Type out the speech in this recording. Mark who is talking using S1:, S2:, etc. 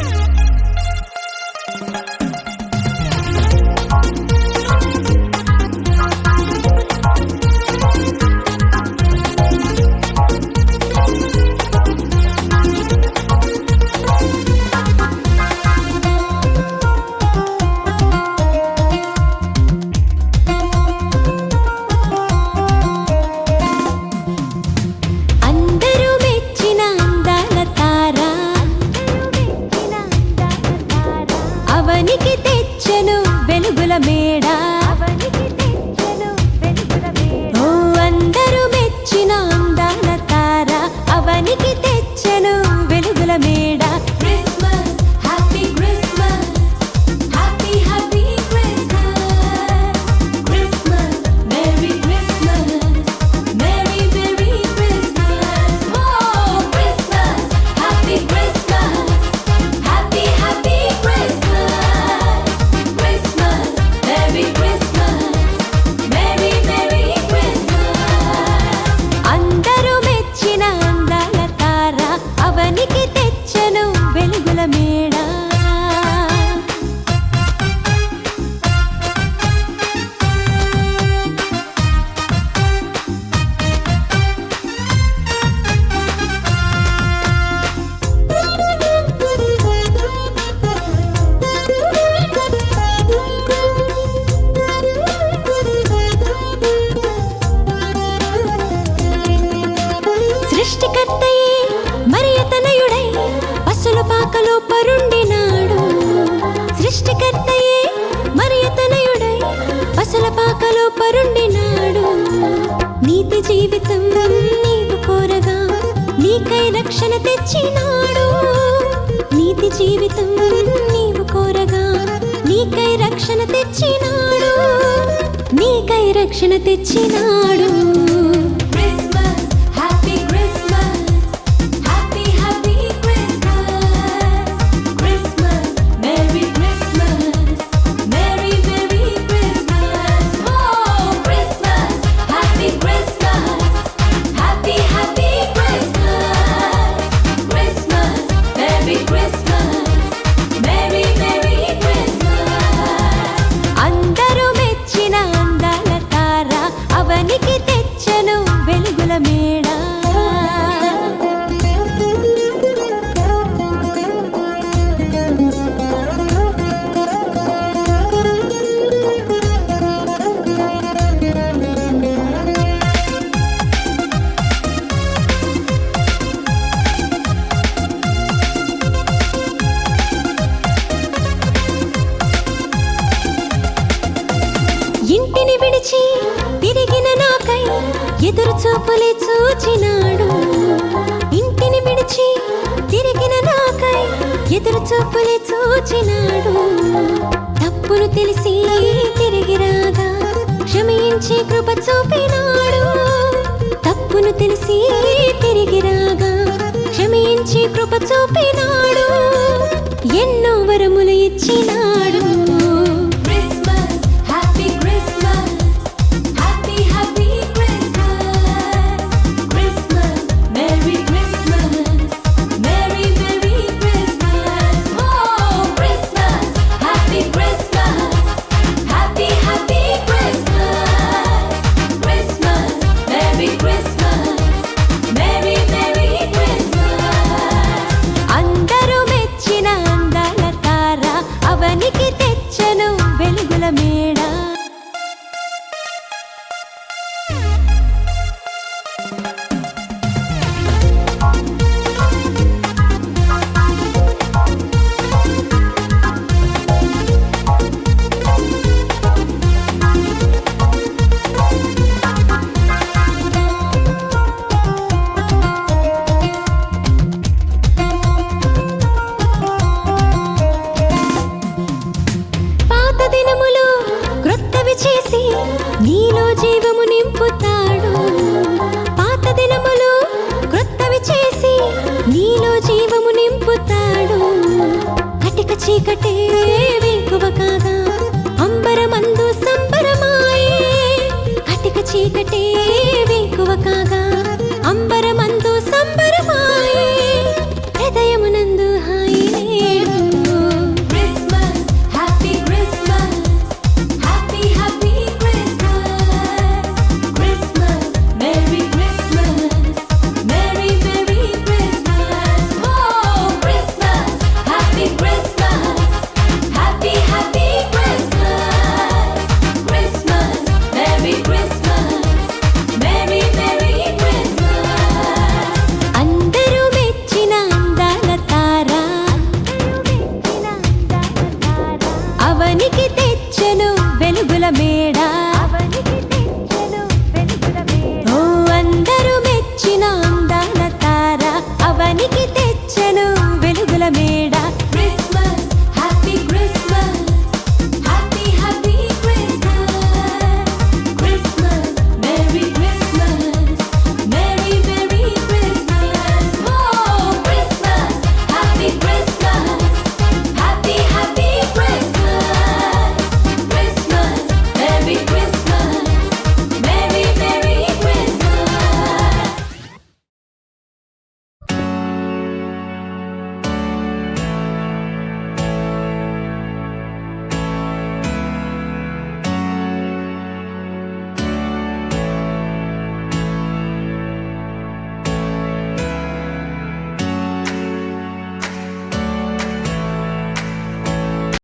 S1: Yeah. పరుండినాడు నీతి జీవితం నీవు కోరగా నీకై రక్షణ తెచ్చినాడు. నీతి జీవితం నీవు కోరగా నీకై రక్షణ తెచ్చినాడు. నీకై రక్షణ తెచ్చినాడు. వెలికి తెచ్చను వెలుగుల మేడ ఇంటిని నాకై ఎదురు చూపులే చూచినాడు. ఇంటిని విడిచి తిరిగిన నాకై ఎదురు చూపులే చూచినాడు. తప్పులు తెలిసి తిరిగి రాగా క్షమించి కృప చూపినాడు. తప్పును తెలిసి తిరిగి రాగా క్షమించి కృప చూపినాడు. ఎన్నో వరములు ఇచ్చినాడు. ಬೇಡ ఒకటే la mía.